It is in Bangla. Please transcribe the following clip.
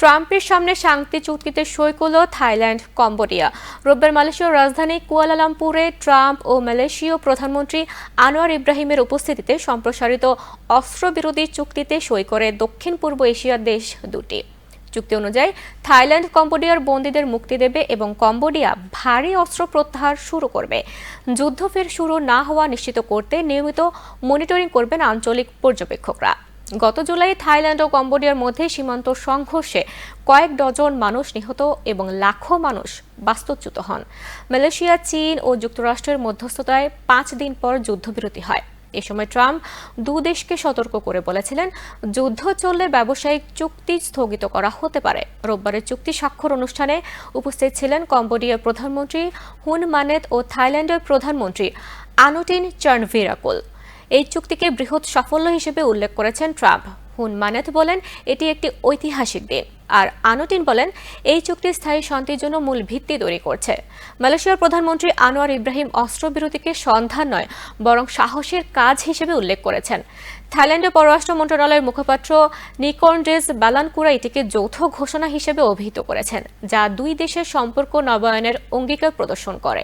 ট্রাম্পের সামনে শান্তি চুক্তিতে সই করল থাইল্যান্ড, কম্বোডিয়া। রোববার মালয়েশিয়ার রাজধানী কুয়ালালামপুরে ট্রাম্প ও মালয়েশীয় প্রধানমন্ত্রী আনোয়ার ইব্রাহিমের উপস্থিতিতে সম্প্রসারিত অস্ত্রবিরোধী চুক্তিতে সই করে দক্ষিণ পূর্ব এশিয়ার দেশ দুটি। চুক্তি অনুযায়ী, থাইল্যান্ড, কম্বোডিয়ার বন্দীদের মুক্তি দেবে এবং কম্বোডিয়া ভারী অস্ত্র প্রত্যাহার শুরু করবে। যুদ্ধ ফের শুরু না হওয়া নিশ্চিত করতে নিয়মিত মনিটরিং করবেন আঞ্চলিক পর্যবেক্ষকরা। গত জুলাই থাইল্যান্ড ও কম্বোডিয়ার মধ্যে সীমান্ত সংঘর্ষে কয়েক ডজন মানুষ নিহত এবং লাখো মানুষ বাস্তুচ্যুত হন। মালয়েশিয়া, চীন ও যুক্তরাষ্ট্রের মধ্যস্থতায় পাঁচ দিন পর যুদ্ধবিরতি হয়। এ সময় ট্রাম্প দু দেশকে সতর্ক করে বলেছিলেন, যুদ্ধ চললে ব্যবসায়িক চুক্তি স্থগিত করা হতে পারে। রোববারের চুক্তি স্বাক্ষর অনুষ্ঠানে উপস্থিত ছিলেন কম্বোডিয়ার প্রধানমন্ত্রী হুন মানেত ও থাইল্যান্ডের প্রধানমন্ত্রী আনুটিন চার্নভিরাকুল। এই চুক্তিকে বৃহৎ সাফল্য হিসেবে উল্লেখ করেছেন ট্রাম্প। হুন মানেত বলেন, এটি একটি ঐতিহাসিক দিন। আর আনুটিন বলেন, এই চুক্তি স্থায়ী শান্তির জন্য মূল ভিত্তি তৈরি করছে। মালয়েশিয়ার প্রধানমন্ত্রী আনোয়ার ইব্রাহিম অস্ত্রবিরতিকে সন্ধান নয়, বরং সাহসের কাজ হিসেবে উল্লেখ করেছেন। থাইল্যান্ডের পররাষ্ট্র মন্ত্রণালয়ের মুখপাত্র নিকনডেজ বালানকুরা এটিকে যৌথ ঘোষণা হিসেবে অভিহিত করেছেন, যা দুই দেশের সম্পর্ক নবায়নের অঙ্গীকার প্রদর্শন করে।